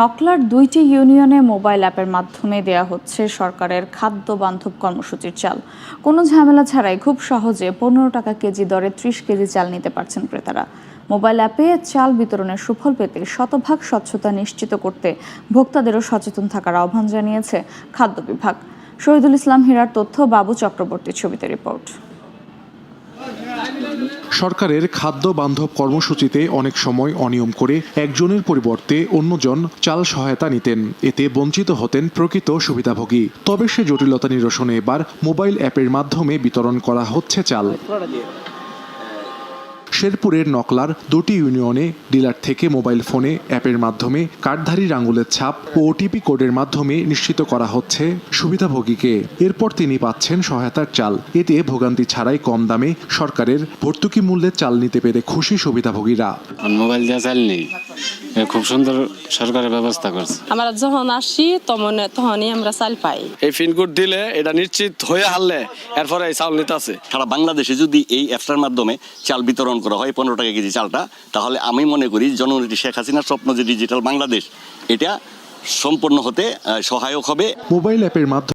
নকলার দুইটি ইউনিয়নে মোবাইল অ্যাপের মাধ্যমে দেয়া হচ্ছে সরকারের খাদ্য বান্ধব কর্মসূচির চাল। কোনো ঝামেলা ছাড়াই খুব সহজে পনেরো টাকা কেজি দরে ত্রিশ কেজি চাল নিতে পারছেন ক্রেতারা। মোবাইল অ্যাপে চাল বিতরণের সুফল পেতে শতভাগ স্বচ্ছতা নিশ্চিত করতে ভোক্তাদেরও সচেতন থাকার আহ্বান জানিয়েছে খাদ্য বিভাগ। শহীদুল ইসলাম হীরার তথ্য, বাবু চক্রবর্তীর ছবিতে রিপোর্ট। সরকারের খাদ্য বান্ধব কর্মসূচিতে অনেক সময় অনিয়ম করে একজনের পরিবর্তে অন্যজন চাল সহায়তা নিতেন। এতে বঞ্চিত হতেন প্রকৃত সুবিধাভোগী। তবে সে জটিলতা নিরসনে এবার মোবাইল অ্যাপের মাধ্যমে বিতরণ করা হচ্ছে চাল। শেরপুরের নকলার দুটি ইউনিয়নে ডিলার থেকে মোবাইল ফোনে অ্যাপের মাধ্যমে কার্ডধারীর আঙুলের ছাপ ও ওটিপি কোডের মাধ্যমে নিশ্চিত করা হচ্ছে সুবিধাভোগীকে। এরপর তিনি পাচ্ছেন সহায়তার চাল। এতে ভোগান্তি ছাড়াই কম দামে সরকারের ভর্তুকি মূল্যের চাল নিতে পেরে খুশি সুবিধাভোগীরা। মোবাইল চাল নেই। খুব সুন্দর সরকারের ব্যবস্থা করছে। আমরা যখন আসি তখন তখনই আমরা চাল পাই। এই পিনকোড দিলে এটা নিশ্চিত হয়ে হারলে এরপরে এই চাউল নিতে আছে সারা বাংলাদেশে যদি এই অ্যাপসটার মাধ্যমে চাল বিতরণ করা হয় পনেরো টাকা কেজি চালটা তাহলে আমি মনে করি জননেত্রী শেখ হাসিনার স্বপ্ন যে ডিজিটাল বাংলাদেশ এটা সম্পূর্ণ হতে সহায়ক হবে। মোবাইল অ্যাপের মাধ্যমে